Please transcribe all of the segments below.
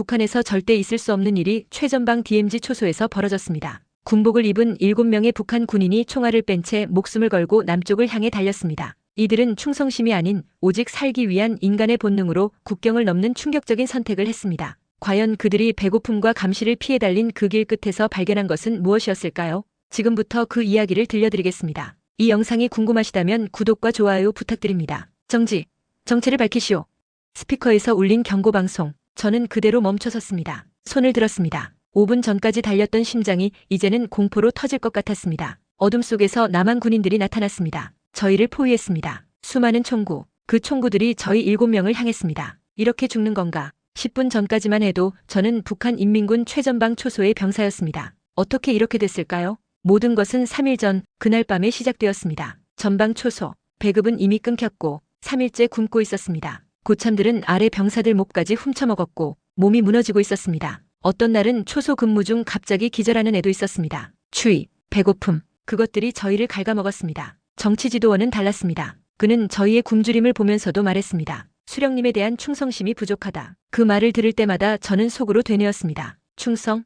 북한에서 절대 있을 수 없는 일이 최전방 DMZ 초소에서 벌어졌습니다. 군복을 입은 7명의 북한 군인이 총알을 뺀 채 목숨을 걸고 남쪽을 향해 달렸습니다. 이들은 충성심이 아닌 오직 살기 위한 인간의 본능으로 국경을 넘는 충격적인 선택을 했습니다. 과연 그들이 배고픔과 감시를 피해 달린 그 길 끝에서 발견한 것은 무엇이었을까요? 지금부터 그 이야기를 들려드리겠습니다. 이 영상이 궁금하시다면 구독과 좋아요 부탁드립니다. 정지, 정체를 밝히시오. 스피커에서 울린 경고 방송. 저는 그대로 멈춰섰습니다. 손을 들었습니다. 5분 전까지 달렸던 심장이 이제는 공포로 터질 것 같았습니다. 어둠 속에서 남한 군인들이 나타났습니다. 저희를 포위했습니다. 수많은 총구, 그 총구들이 저희 7명을 향했습니다. 이렇게 죽는 건가? 10분 전까지만 해도 저는 북한 인민군 최전방 초소의 병사였습니다. 어떻게 이렇게 됐을까요? 모든 것은 3일 전 그날 밤에 시작되었습니다. 전방 초소, 배급은 이미 끊겼고 3일째 굶고 있었습니다. 고참들은 아래 병사들 몹까지 훔쳐먹었고 몸이 무너지고 있었습니다. 어떤 날은 초소 근무 중 갑자기 기절하는 애도 있었습니다. 추위, 배고픔, 그것들이 저희를 갉아먹었습니다. 정치 지도원은 달랐습니다. 그는 저희의 굶주림을 보면서도 말했습니다. 수령님에 대한 충성심이 부족하다. 그 말을 들을 때마다 저는 속으로 되뇌었습니다. 충성?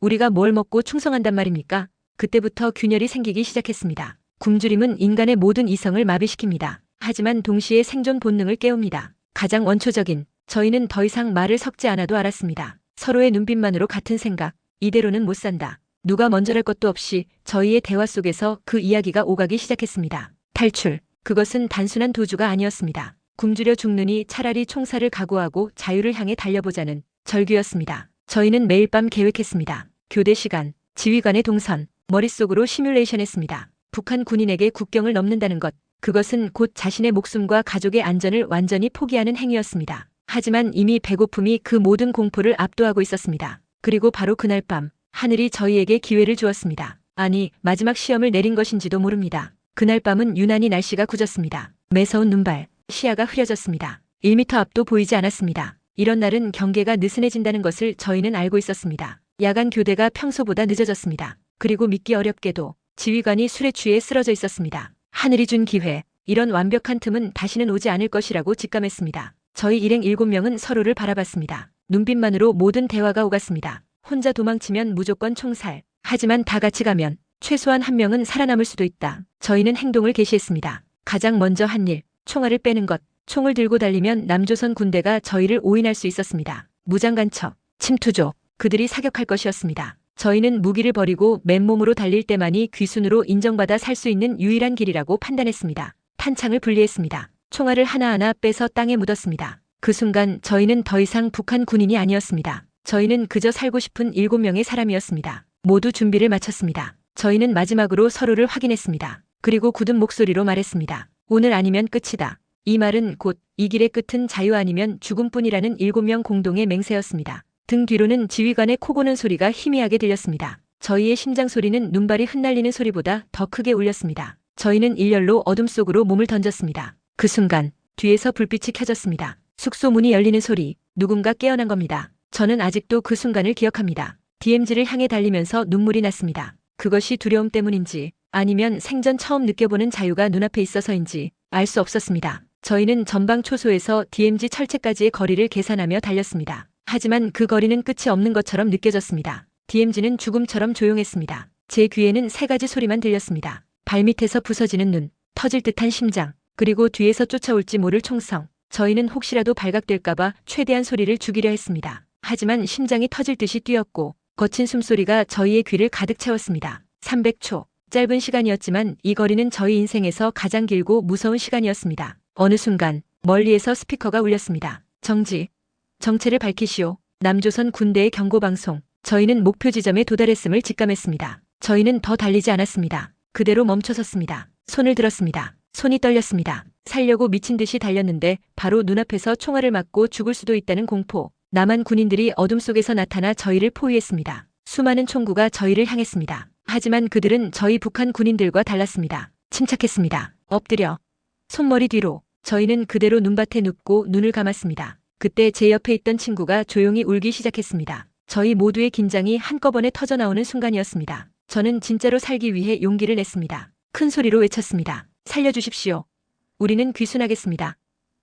우리가 뭘 먹고 충성한단 말입니까? 그때부터 균열이 생기기 시작했습니다. 굶주림은 인간의 모든 이성을 마비시킵니다. 하지만 동시에 생존 본능을 깨웁니다. 가장 원초적인 저희는 더 이상 말을 섞지 않아도 알았습니다. 서로의 눈빛만으로 같은 생각, 이대로는 못 산다. 누가 먼저랄 것도 없이 저희의 대화 속에서 그 이야기가 오가기 시작했습니다. 탈출. 그것은 단순한 도주가 아니었습니다. 굶주려 죽느니 차라리 총살을 각오하고 자유를 향해 달려보자는 절규였습니다. 저희는 매일 밤 계획했습니다. 교대 시간, 지휘관의 동선, 머릿속으로 시뮬레이션 했습니다. 북한 군인에게 국경을 넘는다는 것, 그것은 곧 자신의 목숨과 가족의 안전을 완전히 포기하는 행위였습니다. 하지만 이미 배고픔이 그 모든 공포를 압도하고 있었습니다. 그리고 바로 그날 밤, 하늘이 저희에게 기회를 주었습니다. 아니, 마지막 시험을 내린 것인지도 모릅니다. 그날 밤은 유난히 날씨가 굳었습니다. 매서운 눈발, 시야가 흐려졌습니다. 1미터 앞도 보이지 않았습니다. 이런 날은 경계가 느슨해진다는 것을 저희는 알고 있었습니다. 야간 교대가 평소보다 늦어졌습니다. 그리고 믿기 어렵게도 지휘관이 술에 취해 쓰러져 있었습니다. 하늘이 준 기회, 이런 완벽한 틈은 다시는 오지 않을 것이라고 직감했습니다. 저희 일행 7명은 서로를 바라봤습니다. 눈빛만으로 모든 대화가 오갔습니다. 혼자 도망치면 무조건 총살. 하지만 다 같이 가면 최소한 한 명은 살아남을 수도 있다. 저희는 행동을 개시했습니다. 가장 먼저 한 일, 총알을 빼는 것. 총을 들고 달리면 남조선 군대가 저희를 오인할 수 있었습니다. 무장간첩, 침투조, 그들이 사격할 것이었습니다. 저희는 무기를 버리고 맨몸으로 달릴 때만이 귀순으로 인정받아 살 수 있는 유일한 길이라고 판단했습니다. 탄창을 분리했습니다. 총알을 하나하나 빼서 땅에 묻었습니다. 그 순간 저희는 더 이상 북한 군인이 아니었습니다. 저희는 그저 살고 싶은 일곱 명의 사람이었습니다. 모두 준비를 마쳤습니다. 저희는 마지막으로 서로를 확인했습니다. 그리고 굳은 목소리로 말했습니다. 오늘 아니면 끝이다. 이 말은 곧 이 길의 끝은 자유 아니면 죽음뿐이라는 일곱 명 공동의 맹세였습니다. 등 뒤로는 지휘관의 코 고는 소리가 희미하게 들렸습니다. 저희의 심장 소리는 눈발이 흩날리는 소리보다 더 크게 울렸습니다. 저희는 일렬로 어둠 속으로 몸을 던졌습니다. 그 순간 뒤에서 불빛이 켜졌습니다. 숙소 문이 열리는 소리, 누군가 깨어난 겁니다. 저는 아직도 그 순간을 기억합니다. DMZ를 향해 달리면서 눈물이 났습니다. 그것이 두려움 때문인지 아니면 생전 처음 느껴보는 자유가 눈앞에 있어서인지 알 수 없었습니다. 저희는 전방 초소에서 DMZ 철책까지의 거리를 계산하며 달렸습니다. 하지만 그 거리는 끝이 없는 것처럼 느껴졌습니다. DMZ는 죽음처럼 조용했습니다. 제 귀에는 세 가지 소리만 들렸습니다. 발밑에서 부서지는 눈, 터질 듯한 심장, 그리고 뒤에서 쫓아올지 모를 총성. 저희는 혹시라도 발각될까봐 최대한 소리를 죽이려 했습니다. 하지만 심장이 터질 듯이 뛰었고 거친 숨소리가 저희의 귀를 가득 채웠습니다. 300초. 짧은 시간이었지만 이 거리는 저희 인생에서 가장 길고 무서운 시간이었습니다. 어느 순간 멀리에서 스피커가 울렸습니다. 정지. 정체를 밝히시오. 남조선 군대의 경고 방송. 저희는 목표 지점에 도달했음을 직감했습니다. 저희는 더 달리지 않았습니다. 그대로 멈춰섰습니다. 손을 들었습니다. 손이 떨렸습니다. 살려고 미친 듯이 달렸는데 바로 눈앞에서 총알을 맞고 죽을 수도 있다는 공포. 남한 군인들이 어둠 속에서 나타나 저희를 포위했습니다. 수많은 총구가 저희를 향했습니다. 하지만 그들은 저희 북한 군인들과 달랐습니다. 침착했습니다. 엎드려. 손머리 뒤로. 저희는 그대로 눈밭에 눕고 눈을 감았습니다. 그때 제 옆에 있던 친구가 조용히 울기 시작했습니다. 저희 모두의 긴장이 한꺼번에 터져나오는 순간이었습니다. 저는 진짜로 살기 위해 용기를 냈습니다. 큰 소리로 외쳤습니다. 살려주십시오. 우리는 귀순하겠습니다.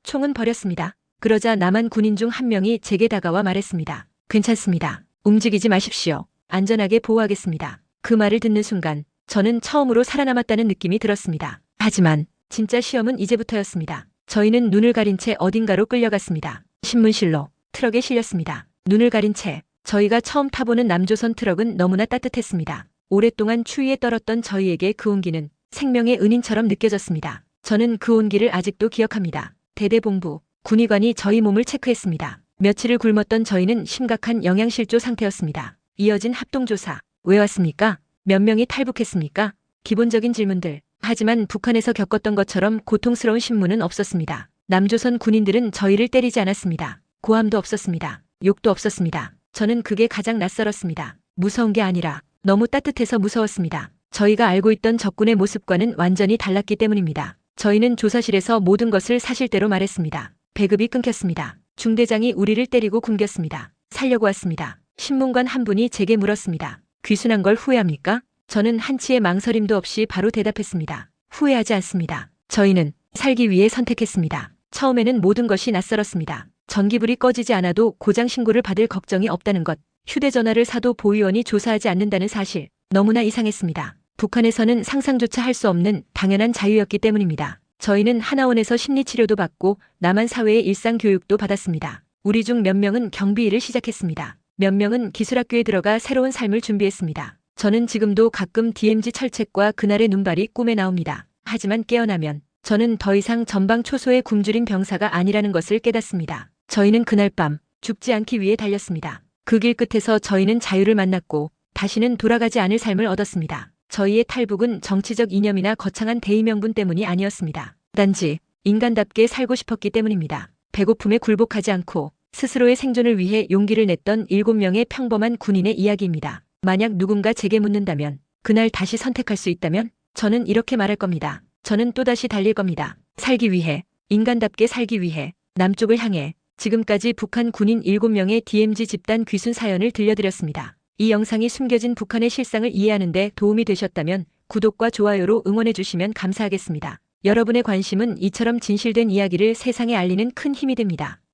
총은 버렸습니다. 그러자 남한 군인 중 한 명이 제게 다가와 말했습니다. 괜찮습니다. 움직이지 마십시오. 안전하게 보호하겠습니다. 그 말을 듣는 순간 저는 처음으로 살아남았다는 느낌이 들었습니다. 하지만 진짜 시험은 이제부터였습니다. 저희는 눈을 가린 채 어딘가로 끌려갔습니다. 신문실로 트럭에 실렸습니다. 눈을 가린 채 저희가 처음 타보는 남조선 트럭은 너무나 따뜻했습니다. 오랫동안 추위에 떨었던 저희에게 그 온기는 생명의 은인처럼 느껴졌습니다. 저는 그 온기를 아직도 기억합니다. 대대본부, 군의관이 저희 몸을 체크했습니다. 며칠을 굶었던 저희는 심각한 영양실조 상태였습니다. 이어진 합동조사. 왜 왔습니까? 몇 명이 탈북했습니까? 기본적인 질문들. 하지만 북한에서 겪었던 것처럼 고통스러운 신문은 없었습니다. 남조선 군인들은 저희를 때리지 않았습니다. 고함도 없었습니다. 욕도 없었습니다. 저는 그게 가장 낯설었습니다. 무서운 게 아니라 너무 따뜻해서 무서웠습니다. 저희가 알고 있던 적군의 모습과는 완전히 달랐기 때문입니다. 저희는 조사실에서 모든 것을 사실대로 말했습니다. 배급이 끊겼습니다. 중대장이 우리를 때리고 굶겼습니다. 살려고 왔습니다. 신문관 한 분이 제게 물었습니다. 귀순한 걸 후회합니까? 저는 한치의 망설임도 없이 바로 대답했습니다. 후회하지 않습니다. 저희는 살기 위해 선택했습니다. 처음에는 모든 것이 낯설었습니다. 전기불이 꺼지지 않아도 고장 신고를 받을 걱정이 없다는 것, 휴대전화를 사도 보위원이 조사하지 않는다는 사실, 너무나 이상했습니다. 북한에서는 상상조차 할 수 없는 당연한 자유였기 때문입니다. 저희는 하나원에서 심리치료도 받고 남한 사회의 일상 교육도 받았습니다. 우리 중 몇 명은 경비 일을 시작했습니다. 몇 명은 기술학교에 들어가 새로운 삶을 준비했습니다. 저는 지금도 가끔 DMZ 철책과 그날의 눈발이 꿈에 나옵니다. 하지만 깨어나면 저는 더 이상 전방 초소에 굶주린 병사가 아니라는 것을 깨닫습니다. 저희는 그날 밤 죽지 않기 위해 달렸습니다. 그 길 끝에서 저희는 자유를 만났고 다시는 돌아가지 않을 삶을 얻었습니다. 저희의 탈북은 정치적 이념이나 거창한 대의명분 때문이 아니었습니다. 단지 인간답게 살고 싶었기 때문입니다. 배고픔에 굴복하지 않고 스스로의 생존을 위해 용기를 냈던 7명의 평범한 군인의 이야기입니다. 만약 누군가 제게 묻는다면 그날 다시 선택할 수 있다면 저는 이렇게 말할 겁니다. 저는 또다시 달릴 겁니다. 살기 위해, 인간답게 살기 위해, 남쪽을 향해 지금까지 북한 군인 7명의 DMZ 집단 귀순 사연을 들려드렸습니다. 이 영상이 숨겨진 북한의 실상을 이해하는 데 도움이 되셨다면 구독과 좋아요로 응원해 주시면 감사하겠습니다. 여러분의 관심은 이처럼 진실된 이야기를 세상에 알리는 큰 힘이 됩니다.